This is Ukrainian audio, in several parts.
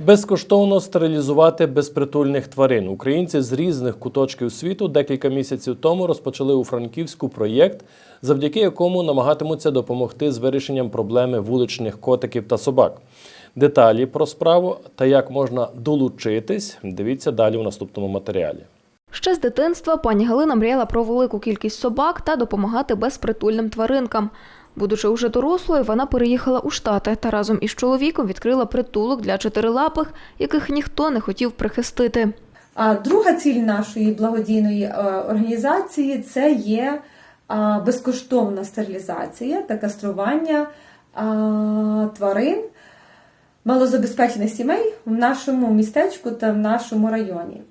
Безкоштовно стерилізувати безпритульних тварин. Українці з різних куточків світу декілька місяців тому розпочали у Франківську проєкт, завдяки якому намагатимуться допомогти з вирішенням проблеми вуличних котиків та собак. Деталі про справу та як можна долучитись, дивіться далі у наступному матеріалі. Ще з дитинства пані Галина мріяла про велику кількість собак та допомагати безпритульним тваринкам. Будучи уже дорослою, вона переїхала у Штати та разом із чоловіком відкрила притулок для чотирилапих, яких ніхто не хотів прихистити. А друга ціль нашої благодійної е, організації це є безкоштовна стерилізація та кастрування тварин малозабезпечених сімей в нашому містечку та в нашому районі.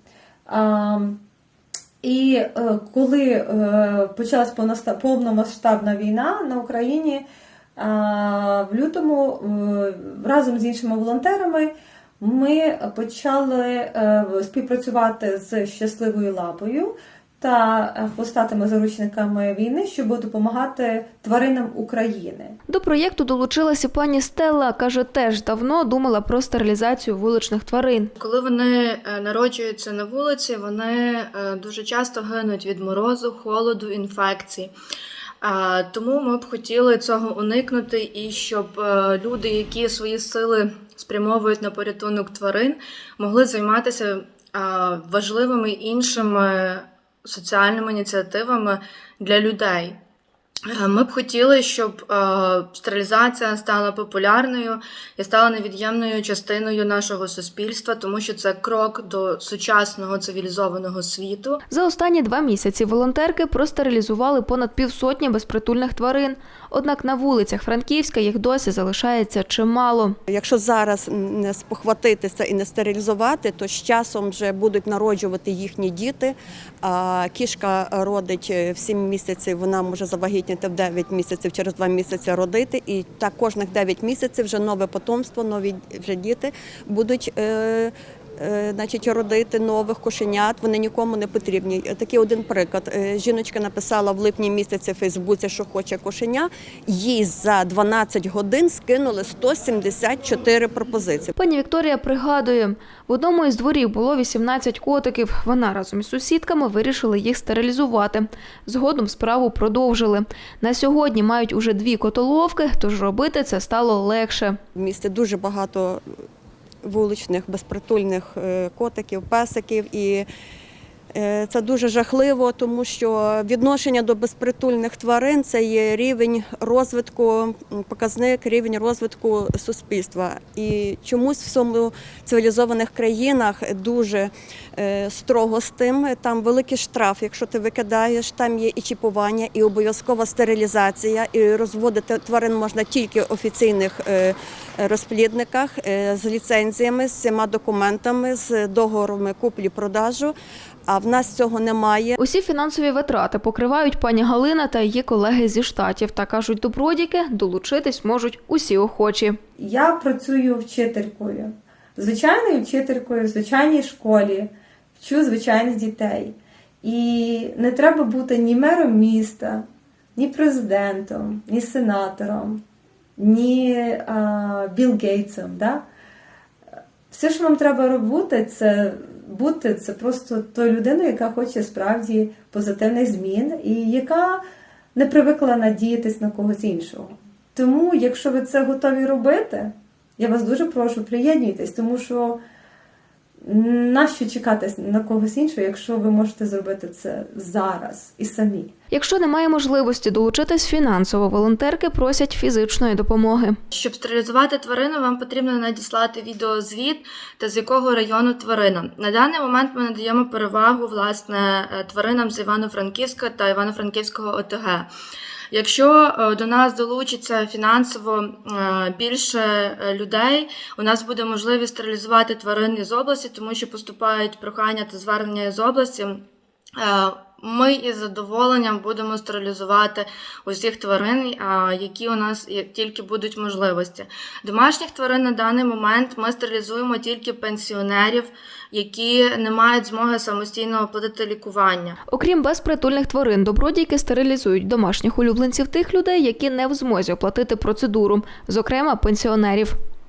І е, коли е, почалась повномасштабна війна на Україні, а, в лютому е, разом з іншими волонтерами ми почали е, співпрацювати з щасливою лапою та е, хвостатими заручниками війни, щоб допомагати тваринам України. До проєкту долучилася пані Стелла. каже, теж давно думала про стерилізацію вуличних тварин. Коли вони е, народжуються на вулиці, вони е, дуже часто гинуть від морозу, холоду, інфекцій. Тому ми б хотіли цього уникнути, і щоб люди, які свої сили спрямовують на порятунок тварин, могли займатися важливими іншими соціальними ініціативами для людей. Е, Ми б хотіли, щоб е, стерилізація стала популярною і стала невід'ємною частиною нашого суспільства, тому що це крок до сучасного цивілізованого світу. За останні два місяці волонтерки простерилізували понад півсотні безпритульних тварин. Однак на вулицях Франківська їх досі залишається чимало. Якщо зараз не спохватитися і не стерилізувати, то з часом вже будуть народжувати їхні діти. А кішка родить е, в 7 місяців, вона може завагітніти в 9 місяців, через 2 місяці родити. І так кожних 9 місяців вже нове потомство, нові вже діти будуть. Е, Значить, родити нових кошенят, вони нікому не потрібні. Такий один приклад. Е, Жіночка написала в липні місяці в Фейсбуці, що хоче кошеня. Їй за 12 годин скинули 174 пропозиції. Пані Вікторія пригадує, в одному із дворів було 18 котиків. Вона разом із сусідками вирішила їх стерилізувати. Згодом справу продовжили. На сьогодні мають уже дві котоловки, тож робити це стало легше. В місті дуже багато вуличних безпритульних е, котиків, песиків. І це дуже жахливо, тому що відношення до безпритульних тварин це є рівень розвитку, показник рівень розвитку суспільства. І чомусь в цьому цивілізованих країнах дуже е, строго з тим. Там великий штраф. Якщо ти викидаєш, там є і чіпування, і обов'язкова стерилізація, і розводити тварин можна тільки в офіційних е, розплідниках е, з ліцензіями, з всіма документами, з договорами куплі-продажу. А в нас цього немає. Усі фінансові витрати покривають пані Галина та її колеги зі штатів. Та кажуть, добродіки долучитись можуть усі охочі. Я працюю вчителькою, звичайною вчителькою в звичайній школі, вчу звичайних дітей. І не треба бути ні мером міста, ні президентом, ні сенатором, ні а, Білл Гейтсом. Да? Все, що вам треба робити, це бути це просто тою людиною, яка хоче справді позитивних змін і яка не привикла надіятись на когось іншого. Тому, якщо ви це готові робити, я вас дуже прошу, приєднуйтесь, тому що нащо чекати на когось іншого, якщо ви можете зробити це зараз і самі. Якщо немає можливості долучитись фінансово, волонтерки просять фізичної допомоги. Щоб стерилізувати тварину, вам потрібно надіслати відеозвіт та з якого району тварина. На даний момент ми надаємо перевагу власне е, тваринам з Івано-Франківська та Івано-Франківського ОТГ. Якщо е, до нас долучиться фінансово е, більше е, людей, у нас буде можливість стерилізувати тварин із області, тому що поступають прохання та звернення з області. Ми із задоволенням будемо стерилізувати усіх тварин, які у нас тільки будуть можливості. Домашніх тварин на даний момент ми стерилізуємо тільки пенсіонерів, які не мають змоги самостійно оплатити лікування. Окрім безпритульних тварин, добродійки стерилізують домашніх улюбленців тих людей, які не в змозі оплатити процедуру, зокрема пенсіонерів.